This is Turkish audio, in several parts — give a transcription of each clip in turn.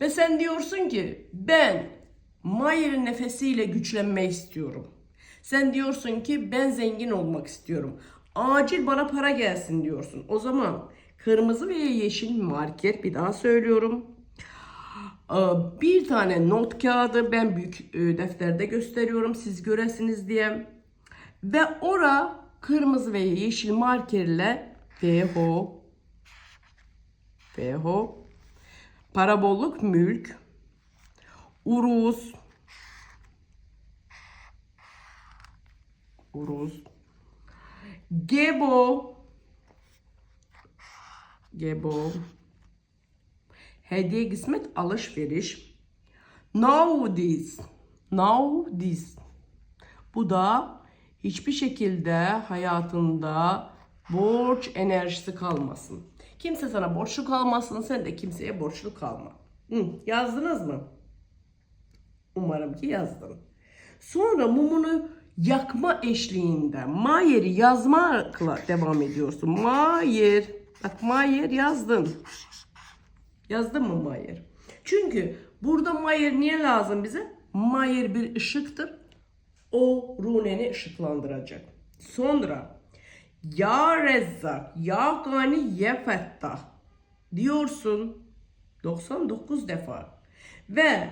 Ve sen diyorsun ki ben Mayer'in nefesiyle güçlenmek istiyorum. Sen diyorsun ki ben zengin olmak istiyorum. Acil bana para gelsin diyorsun. O zaman kırmızı veya yeşil marker bir daha söylüyorum. Ee, Bir tane not kağıdı ben büyük e, defterde gösteriyorum siz göresiniz diye. Ve ora kırmızı veya yeşil markerle FH FH Parabolluk mülk. Uruz. Uruz. Gebo. Gebo. Hediye kısmet alışveriş. Now this Now this Bu da hiçbir şekilde hayatında borç enerjisi kalmasın. Kimse sana borçlu kalmasın, sen de kimseye borçlu kalma. Hı, yazdınız mı? Umarım ki yazdın. Sonra mumunu yakma eşliğinde Mayer'i yazmakla devam ediyorsun. Mayer. Bak Mayer yazdın. Yazdın mı Mayer? Çünkü burada Mayer niye lazım bize? Mayer bir ışıktır. O runeni ışıklandıracak. Sonra Ya Rezzak, Ya Gani, Ya Fettah diyorsun 99 defa. Ve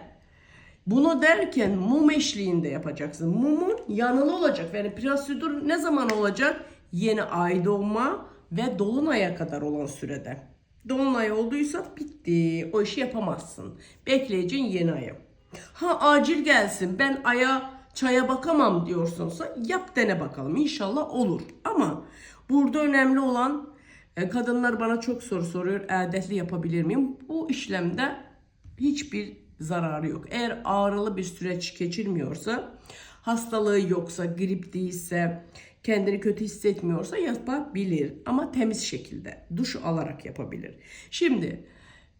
bunu derken mum eşliğinde yapacaksın. Mumun yanılı olacak. Yani prosedür ne zaman olacak? Yeni ay doğma ve dolunaya kadar olan sürede. Dolunay olduysa bitti. O işi yapamazsın. Bekleyeceksin yeni ayı. Ha acil gelsin. Ben aya çaya bakamam diyorsunsa yap dene bakalım. İnşallah olur. Ama burada önemli olan e, kadınlar bana çok soru soruyor. Adetli yapabilir miyim? Bu işlemde hiçbir zararı yok. Eğer ağrılı bir süreç geçirmiyorsa, hastalığı yoksa, grip değilse, kendini kötü hissetmiyorsa yapabilir. Ama temiz şekilde, duş alarak yapabilir. Şimdi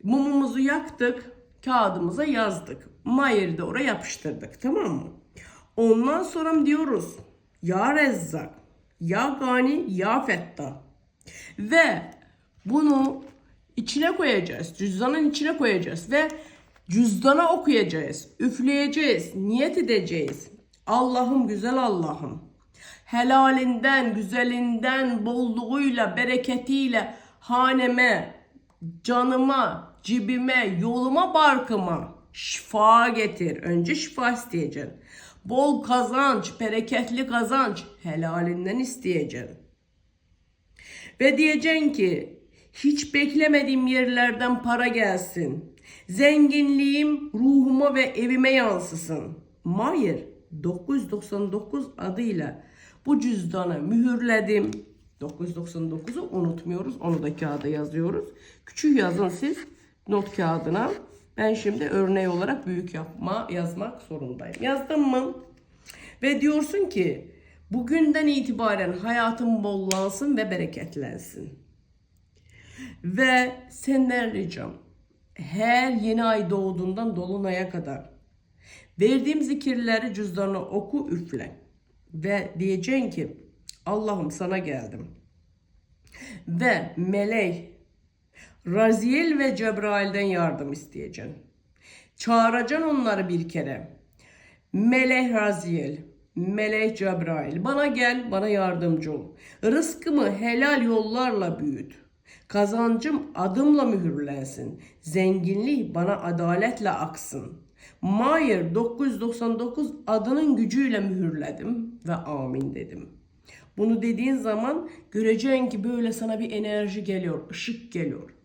mumumuzu yaktık, kağıdımıza yazdık. Mayeri de oraya yapıştırdık tamam mı? Ondan sonra diyoruz ya Rezzak, ya Gani, ya Fettah. Ve bunu içine koyacağız. Cüzdanın içine koyacağız ve cüzdana okuyacağız. Üfleyeceğiz. Niyet edeceğiz. Allah'ım güzel Allah'ım. Helalinden, güzelinden, bolluğuyla, bereketiyle haneme, canıma, cibime, yoluma, barkıma şifa getir. Önce şifa isteyeceksin. Bol kazanç, bereketli kazanç helalinden isteyeceksin. Ve diyeceksin ki hiç beklemediğim yerlerden para gelsin. Zenginliğim ruhuma ve evime yansısın. Mayer 999 adıyla bu cüzdanı mühürledim. 999'u unutmuyoruz. Onu da kağıda yazıyoruz. Küçük yazın siz not kağıdına. Ben şimdi örneği olarak büyük yapma yazmak zorundayım. Yazdın mı? Ve diyorsun ki bugünden itibaren hayatım bollansın ve bereketlensin. Ve senden ricam her yeni ay doğduğundan dolunaya kadar verdiğim zikirleri cüzdanına oku üfle. Ve diyeceksin ki Allah'ım sana geldim. Ve melek Raziel ve Cebrail'den yardım isteyeceksin. Çağıracaksın onları bir kere. Melek Raziel, Melek Cebrail bana gel, bana yardımcı ol. Rızkımı helal yollarla büyüt. Kazancım adımla mühürlensin. Zenginliği bana adaletle aksın. Mayer 999 adının gücüyle mühürledim ve amin dedim. Bunu dediğin zaman göreceksin ki böyle sana bir enerji geliyor, ışık geliyor.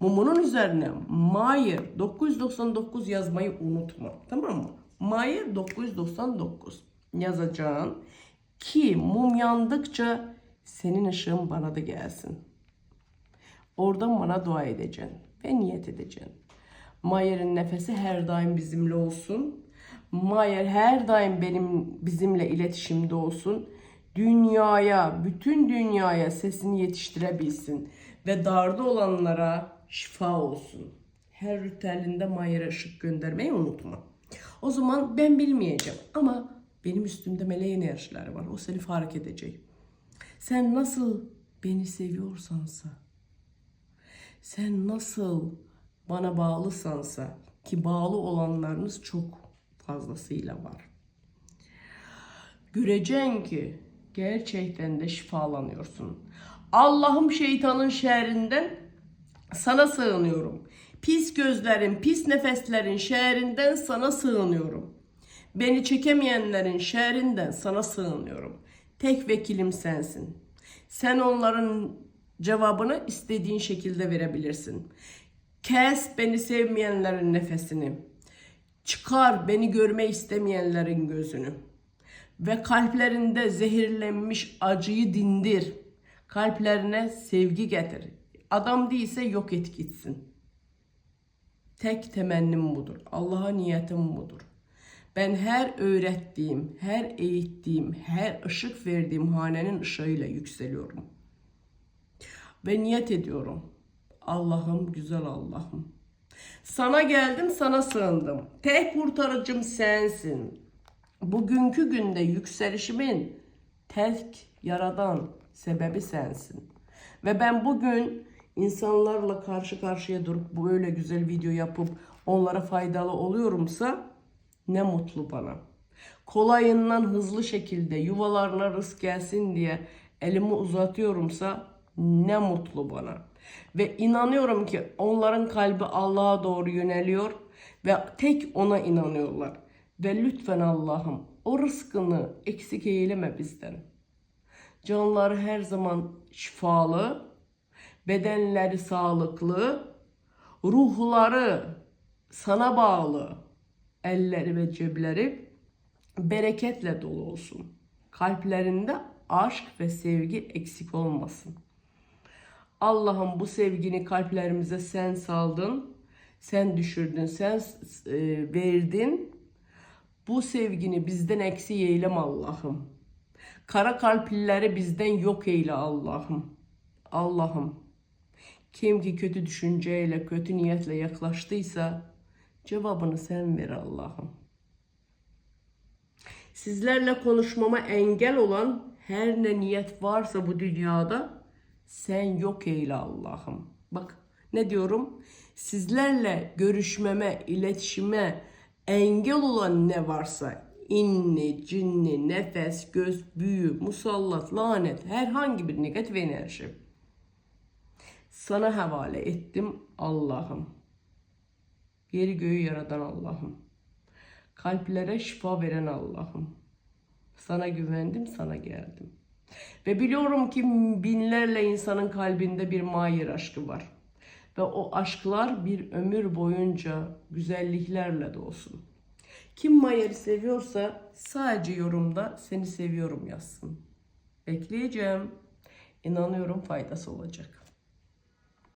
Mumunun üzerine Mayer 999 yazmayı unutma. Tamam mı? Mayer 999 yazacaksın ki mum yandıkça senin ışığın bana da gelsin. Oradan bana dua edeceksin ve niyet edeceksin. Mayer'in nefesi her daim bizimle olsun. Mayer her daim benim bizimle iletişimde olsun. Dünyaya, bütün dünyaya sesini yetiştirebilsin ve darda olanlara şifa olsun. Her ritüelinde Mayer'e ışık göndermeyi unutma. O zaman ben bilmeyeceğim ama benim üstümde meleğin enerjileri var. O seni fark edecek. Sen nasıl beni seviyorsansa, sen nasıl bana bağlısansa Ki bağlı olanlarınız çok fazlasıyla var. Göreceksin ki gerçekten de şifalanıyorsun. Allah'ım şeytanın şerrinden sana sığınıyorum. Pis gözlerin, pis nefeslerin şerrinden sana sığınıyorum. Beni çekemeyenlerin şerrinden sana sığınıyorum. Tek vekilim sensin. Sen onların cevabını istediğin şekilde verebilirsin. Kes beni sevmeyenlerin nefesini. Çıkar beni görme istemeyenlerin gözünü. Ve kalplerinde zehirlenmiş acıyı dindir. Kalplerine sevgi getir. Adam değilse yok et gitsin. Tek temennim budur. Allah'a niyetim budur. Ben her öğrettiğim, her eğittiğim, her ışık verdiğim hanenin ışığıyla yükseliyorum. Ve niyet ediyorum. Allah'ım güzel Allah'ım. Sana geldim, sana sığındım. Tek kurtarıcım sensin. Bugünkü günde yükselişimin tek yaradan sebebi sensin. Ve ben bugün insanlarla karşı karşıya durup böyle güzel video yapıp onlara faydalı oluyorumsa ne mutlu bana. Kolayından hızlı şekilde yuvalarına rızk gelsin diye elimi uzatıyorumsa ne mutlu bana. Ve inanıyorum ki onların kalbi Allah'a doğru yöneliyor ve tek ona inanıyorlar. Ve lütfen Allah'ım o rızkını eksik eyleme bizden. Canları her zaman şifalı, bedenleri sağlıklı, ruhları sana bağlı, elleri ve cepleri bereketle dolu olsun. Kalplerinde aşk ve sevgi eksik olmasın. Allah'ım bu sevgini kalplerimize sen saldın, sen düşürdün, sen e, verdin. Bu sevgini bizden eksi eylem Allah'ım. Kara kalplileri bizden yok eyle Allah'ım. Allah'ım. Kim ki kötü düşünceyle, kötü niyetle yaklaştıysa cevabını sen ver Allah'ım. Sizlerle konuşmama engel olan her ne niyet varsa bu dünyada sen yok eyle Allah'ım. Bak ne diyorum? Sizlerle görüşmeme, iletişime engel olan ne varsa inni, cinni, nefes, göz, büyü, musallat, lanet herhangi bir negatif enerji sana havale ettim Allah'ım. Yeri göğü yaradan Allah'ım. Kalplere şifa veren Allah'ım. Sana güvendim, sana geldim. Ve biliyorum ki binlerle insanın kalbinde bir mahir aşkı var. Ve o aşklar bir ömür boyunca güzelliklerle dolsun. Kim Mayer'i seviyorsa sadece yorumda seni seviyorum yazsın. Bekleyeceğim. İnanıyorum faydası olacak.